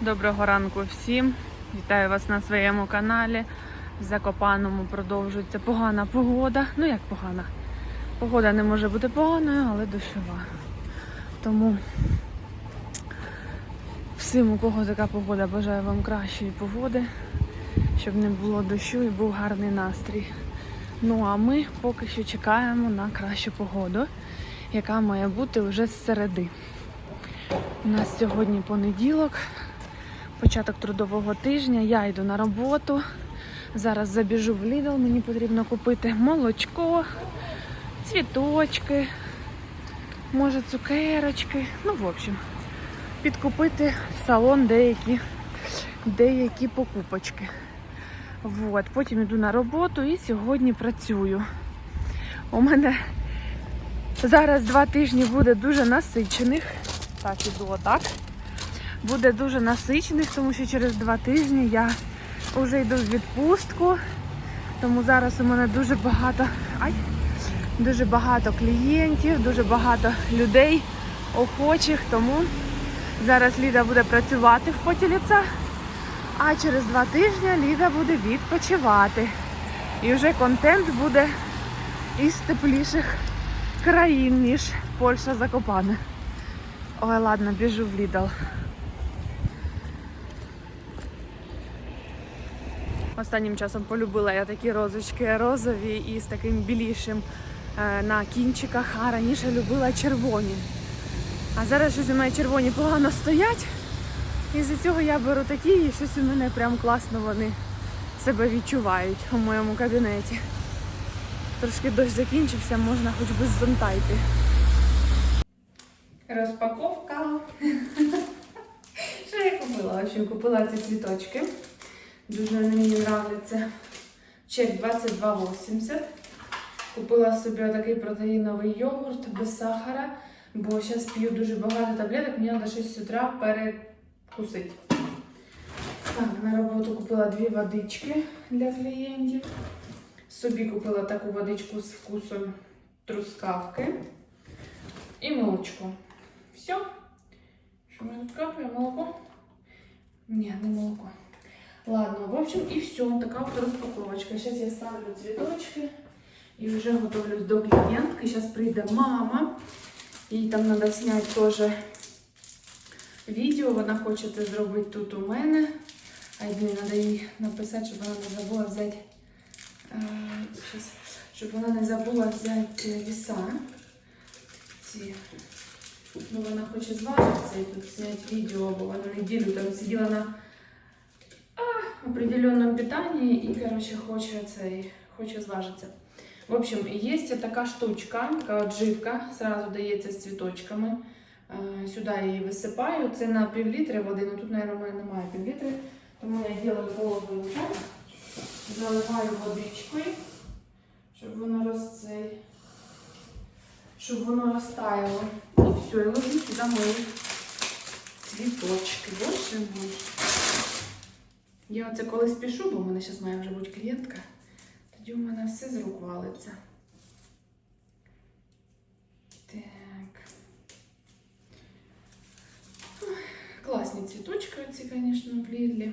Доброго ранку всім. Вітаю вас на своєму каналі. В Закопаному продовжується погана погода. Ну як погана? Погода не може бути поганою, але дощова. Тому всім, у кого така погода, бажаю вам кращої погоди, щоб не було дощу і був гарний настрій. Ну а ми поки що чекаємо на кращу погоду, яка має бути вже з середи. У нас сьогодні понеділок, початок трудового тижня. Я йду на роботу. Зараз забіжу в Lidl, мені потрібно купити молочко, цвіточки, може цукерочки. Ну, в общем, підкупити в салон деякі, деякі покупочки. Вот. Потім йду на роботу і сьогодні працюю. У мене зараз два тижні буде дуже насичених. Так, іду отак. Буде дуже насичених, тому що через два тижні я вже йду в відпустку. Тому зараз у мене дуже багато ай, дуже багато клієнтів, дуже багато людей охочих. Тому зараз Ліда буде працювати в поті ліца, а через два тижні Ліда буде відпочивати. І вже контент буде із тепліших країн, ніж Польща Закопане. Ой, ладно, біжу в Lidl. Останнім часом полюбила я такі розочки розові і з таким білішим е, на кінчиках, а раніше любила червоні. А зараз щось у мене червоні погано стоять. І з цього я беру такі, і щось у мене прям класно вони себе відчувають у моєму кабінеті. Трошки дощ закінчився, можна хоч би з зонта йти. Розпаковка. Що я купила? Общем, купила ці цвіточки. Дуже мені нравляться. Чек 22,80. Купила собі такий протеїновий йогурт без сахара, бо зараз п'ю дуже багато таблеток, мені треба щось з утра перекусити. Так, на роботу купила дві водички для клієнтів. Собі купила таку водичку з вкусом трускавки і молочко. Все. Що ми тут капає? Молоко? Ні, не молоко. Ладно, в общем, і все. Така от розпаковочка. Зараз я ставлю цвіточки і вже готовлюсь до клієнтки. Зараз прийде мама. Їй там треба зняти теж відео. Вона хоче це зробити тут у мене. А мені треба їй написати, щоб вона не забула взяти. е, щас, вона не забула взяти віса. Ну, вона хоче зважитися і тут зняти відео, бо вона неділю там сиділа на определенном питании и, короче, хоче цей, хоче зважитися. В общем, є така штучка, така от живка, сразу дається з цвіточками. Е, Сюди її висипаю. Це на пів літри води, ну тут, мабуть, у мене немає пів. Тому я роблю голову так. Заливаю водичкою, щоб воно роз... щоб воно розтаяло. І все, і ложу сюди мої цвіточки. Боже мой. Я оце коли спішу, бо в мене зараз має вже бути клієнтка, тоді у мене все з рук валиться. Так. Класні цвіточки оці, звісно, в Лідлі.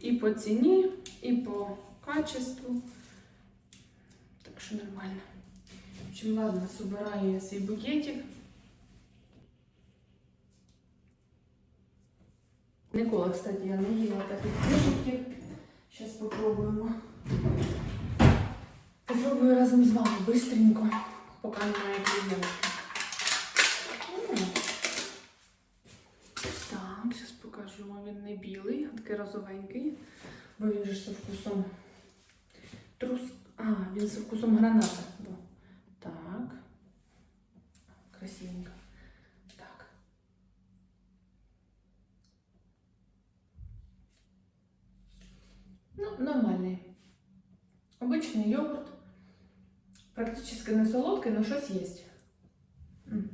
І по ціні, і по качеству. Так що нормально. В общем, ладно, собираю я свій букетик. Ніколи, кстати, я не їла таких кружків. Зараз попробуємо. Попробую разом з вами быстренько, поки немає клієнтки. Так, зараз покажу. Він не білий, а такий розовенький, бо він же зі вкусом трус. А, він зі вкусом граната. Так. Красивенько. нормальный. Обычный йогурт. Практически не солодкий, но щось есть. М.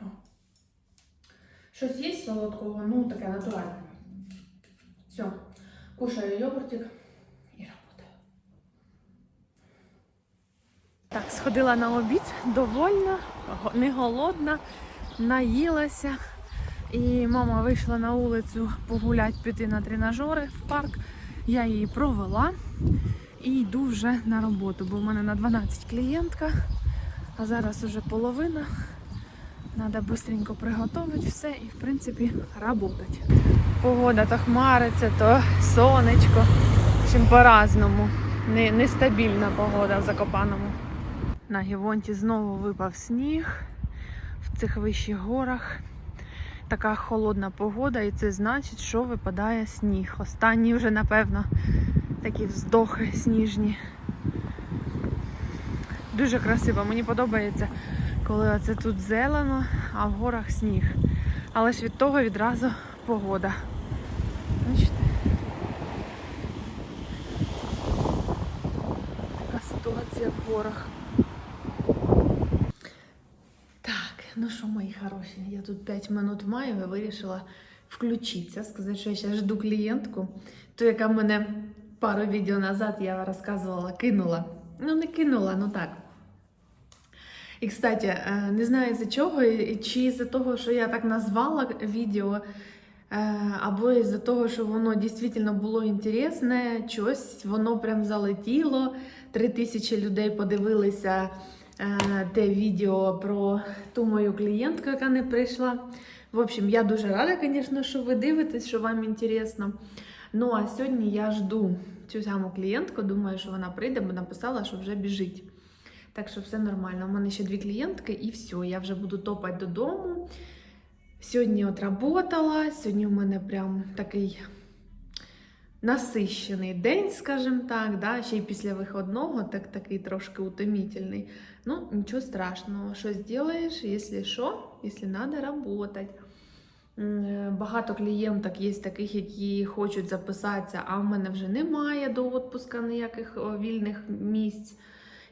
О. Щось є солодкого, ну таке натуральне. Все. Кушаю йогуртик і работаю. Так, сходила на обід, довольна, го- не голодна, наїлася. І мама вийшла на вулицю погуляти, піти на тренажери в парк. Я її провела і йду вже на роботу, бо в мене на 12 клієнтка, а зараз уже половина. Треба швидко приготувати все і, в принципі, працювати. Погода то хмариться, то сонечко. Чим по-разному. Не- Нестабільна погода в Закопаному. На Гівонті знову випав сніг в цих вищих горах. Така холодна погода, і це значить, що випадає сніг. Останні вже, напевно, такі вздохи сніжні. Дуже красиво. Мені подобається, коли оце тут зелено, а в горах сніг. Але ж від того відразу погода. Бачите? Така ситуація в горах. Так, ну що, мої хороші, я тут 5 минут маю і вирішила включитися, сказати, що я ще жду клієнтку, ту, яка мене пару відео назад я розказувала, кинула. Ну, не кинула, ну так. І, кстати, е, не знаю за чого, чи з-за того, що я так назвала відео, е, або із-за того, що воно дійсно було інтересне, щось воно прям залетіло. Три тисячі людей подивилися те відео про ту мою клієнтку, яка не прийшла. В общем, я дуже рада, звісно, що ви дивитесь, що вам інтересно. Ну а сьогодні я жду цю саму клієнтку, думаю, що вона прийде, бо написала, що вже біжить. Так що все нормально. У мене ще дві клієнтки, і все, я вже буду топати додому. Сьогодні отработала, сьогодні у мене прям такий насищений день, скажімо так, да? ще й після виходного, так такий трошки утомительний. Ну, нічого страшного, що зробиш, якщо що, якщо треба працювати. Багато клієнток є таких, які хочуть записатися, а в мене вже немає до відпуска ніяких вільних місць.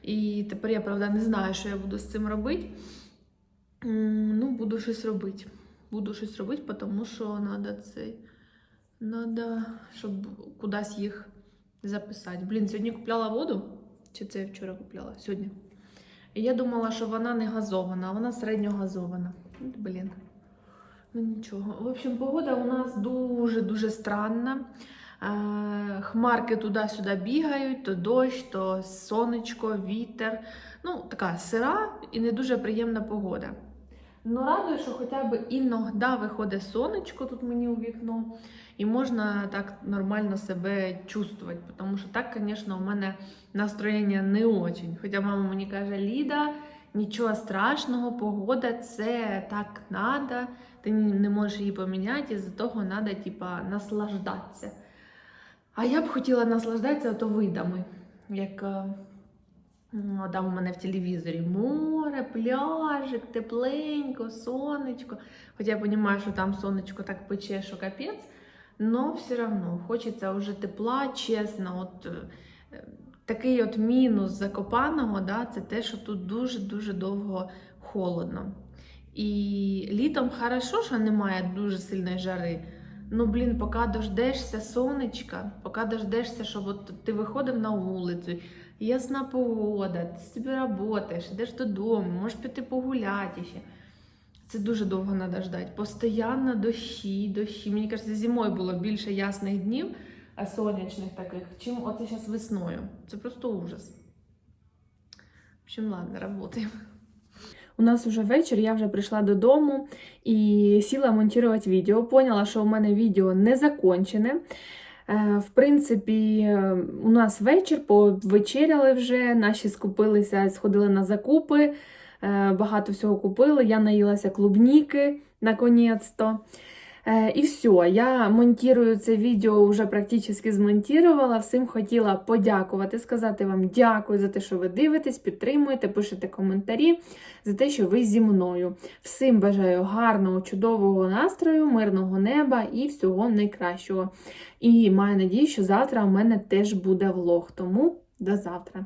І тепер я, правда, не знаю, що я буду з цим робити. Ну, буду щось робити. Буду щось робити, тому що треба цей. Надо, щоб кудись їх записати. Блін, сьогодні купляла воду. Чи це я вчора купляла? Сьогодні. І я думала, що вона не газована, а вона середньогазована. Блін. Ну нічого. В общем, погода у нас дуже-дуже странна. Е, Хмарки туди-сюди бігають, то дощ, то сонечко, вітер. Ну, така сира і не дуже приємна погода. Ну, радує, що хоча б іноді виходить сонечко тут мені у вікно, і можна так нормально себе чувствувати. Тому що так, звісно, у мене настроєння не очень. Хоча мама мені каже, Ліда, нічого страшного, погода це так надо, ти не можеш її поміняти, із-за того треба типа, наслаждатися. А я б хотіла наслаждатися то видами, як е, ну, там у мене в телевізорі море, пляжик, тепленько, сонечко. Хоча я розумію, що там сонечко так пече, що капець, але все одно хочеться вже тепла, чесно. От, е, такий от мінус Закопаного, да, це те, що тут дуже-дуже довго холодно. І літом хорошо, що немає дуже сильної жари. Ну, блін, поки дождешся сонечка, поки дождешся, щоб от ти виходив на вулицю, ясна погода, ти собі працюєш, йдеш додому, можеш піти погуляти ще. Це дуже довго треба ждати. Постоянно дощі, дощі. Мені кажеться, зимою було більше ясних днів, а сонячних таких, чим оце зараз весною. Це просто ужас. В общем, ладно, працюємо. У нас вже вечір, я вже прийшла додому і сіла монтувати відео. Поняла, що у мене відео не закончене. Е, В принципі, у нас вечір, повечеряли вже, наші скупилися, сходили на закупи, багато всього купили. Я наїлася клубніки наконець-то. Е, І все, я монтую це відео вже практично змонтувала. Всім хотіла подякувати, сказати вам дякую за те, що ви дивитесь, підтримуєте, пишете коментарі, за те, що ви зі мною. Всім бажаю гарного, чудового настрою, мирного неба і всього найкращого. І маю надію, що завтра у мене теж буде влог. Тому до завтра.